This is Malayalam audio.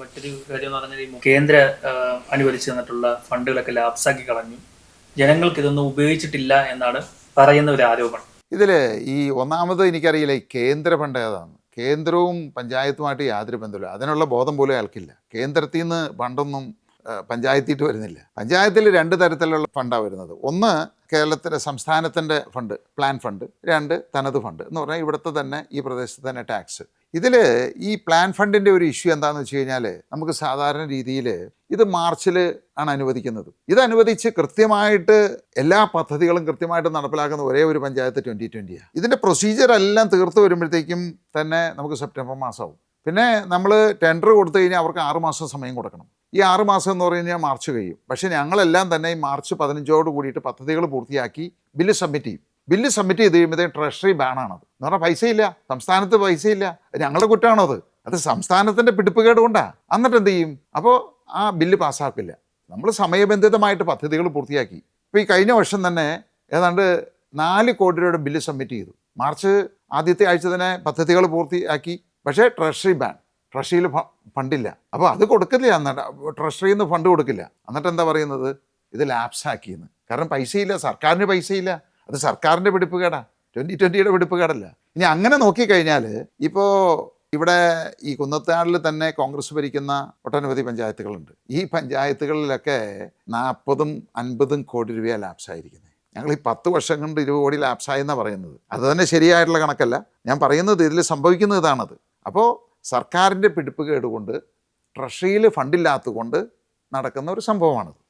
മറ്റൊരു കാര്യം എന്ന് പറഞ്ഞാൽ കേന്ദ്ര അനുവദിച്ചു തന്നിട്ടുള്ള ഫണ്ടുകളൊക്കെ ലാപ്സാക്കി കളഞ്ഞു. ജനങ്ങൾക്ക് ഇതൊന്നും ഉപയോഗിച്ചിട്ടില്ല എന്നാണ് പറയുന്ന ഒരു ആരോപണം. ഇതിൽ ഈ ഒന്നാമത് എനിക്കറിയില്ല ഈ കേന്ദ്ര ഫണ്ട് ഏതാണ്? കേന്ദ്രവും പഞ്ചായത്തുമായിട്ട് യാതൊരു ബന്ധമില്ല അതിനുള്ള ബോധം പോലും അയാൾക്കില്ല. കേന്ദ്രത്തിൽ നിന്ന് ഫണ്ടൊന്നും പഞ്ചായത്തിട്ട് വരുന്നില്ല. പഞ്ചായത്തിൽ രണ്ട് തരത്തിലുള്ള ഫണ്ടാണ് വരുന്നത്. ഒന്ന് കേരളത്തിലെ സംസ്ഥാനത്തിന്റെ ഫണ്ട് പ്ലാൻ ഫണ്ട്. രണ്ട് തനത് ഫണ്ട്. എന്ന് പറഞ്ഞാൽ ഇവിടുത്തെ തന്നെ ഈ പ്രദേശത്ത് തന്നെ ടാക്സ്. ഇതിൽ ഈ പ്ലാൻ ഫണ്ടിന്റെ ഒരു ഇഷ്യൂ എന്താണെന്ന് വെച്ച് കഴിഞ്ഞാൽ നമുക്ക് സാധാരണ രീതിയിൽ ഇത് മാർച്ചിൽ ആണ് അനുവദിക്കുന്നത്. ഇത് അനുവദിച്ച് കൃത്യമായിട്ട് എല്ലാ പദ്ധതികളും കൃത്യമായിട്ട് നടപ്പിലാക്കുന്ന ഒരേ ഒരു പഞ്ചായത്ത് ട്വന്റി ട്വന്റിയാണ് ഇതിന്റെ പ്രൊസീജിയർ എല്ലാം തീർത്ത് വരുമ്പോഴത്തേക്കും തന്നെ നമുക്ക് സെപ്റ്റംബർ മാസമാവും പിന്നെ നമ്മൾ ടെൻഡർ കൊടുത്തു കഴിഞ്ഞാൽ അവർക്ക് ആറുമാസം സമയം കൊടുക്കണം. ഈ ആറുമാസം എന്ന് പറഞ്ഞു കഴിഞ്ഞാൽ മാർച്ച് കഴിയും. പക്ഷേ ഞങ്ങളെല്ലാം തന്നെ ഈ മാർച്ച് പതിനഞ്ചോട് കൂടിയിട്ട് പദ്ധതികൾ പൂർത്തിയാക്കി ബില്ല് സബ്മിറ്റ് ചെയ്യും. ബില്ല് സബ്മിറ്റ് ചെയ്ത് കഴിയുമ്പോഴത്തേക്കും ട്രഷറി ബാണാണത് എന്ന് പറഞ്ഞാൽ പൈസയില്ല. സംസ്ഥാനത്ത് പൈസയില്ല. ഞങ്ങളുടെ കുറ്റമാണോ അത്? അത് സംസ്ഥാനത്തിന്റെ പിടിപ്പുകേട് കൊണ്ടാ. എന്നിട്ട് എന്ത് ചെയ്യും? അപ്പോൾ ആ ബില്ല് പാസ്സാക്കില്ല. നമ്മൾ സമയബന്ധിതമായിട്ട് പദ്ധതികൾ പൂർത്തിയാക്കി. ഇപ്പോൾ ഈ കഴിഞ്ഞ വർഷം തന്നെ ഏതാണ്ട് നാല് കോടി രൂപയുടെ ബില്ല് സബ്മിറ്റ് ചെയ്തു. മാർച്ച് ആദ്യത്തെ ആഴ്ച തന്നെ പദ്ധതികൾ പൂർത്തിയാക്കി. പക്ഷേ ട്രഷറി ബാൻ ട്രഷറിയിൽ ഫണ്ടില്ല. അപ്പോൾ അത് കൊടുക്കില്ല എന്നിട്ട് ട്രഷറിയിൽ നിന്ന് ഫണ്ട് കൊടുക്കില്ല. എന്നിട്ട് എന്താ പറയുന്നത്? ഇത് ലാപ്സാക്കിയെന്ന് കാരണം പൈസയില്ല. സർക്കാരിന് പൈസയില്ല. അത് സർക്കാരിന്റെ പിടിപ്പുകേടാ. ട്വന്റി ട്വന്റിയുടെ പിടിപ്പുകേടല്ല ഇനി അങ്ങനെ നോക്കിക്കഴിഞ്ഞാൽ ഇപ്പോൾ ഇവിടെ ഈ കുന്നത്താടിൽ തന്നെ കോൺഗ്രസ് ഭരിക്കുന്ന ഒട്ടനവധി പഞ്ചായത്തുകളുണ്ട്. ഈ പഞ്ചായത്തുകളിലൊക്കെ നാൽപ്പതും അൻപതും കോടി രൂപയാണ് ലാപ്സായിരിക്കുന്നത് ഞങ്ങൾ ഈ പത്ത് വർഷം കൊണ്ട് ഇരുപത് കോടി ലാപ്സായെന്നാണ് പറയുന്നത്. അത് തന്നെ ശരിയായിട്ടുള്ള കണക്കല്ല. ഞാൻ പറയുന്നത് ഇതിൽ സംഭവിക്കുന്നത് ഇതാണത്. അപ്പോൾ സർക്കാരിന്റെ പിടിപ്പുകേട് കൊണ്ട് ട്രഷറിയിൽ ഫണ്ടില്ലാത്തത് കൊണ്ട് നടക്കുന്ന ഒരു സംഭവമാണത്.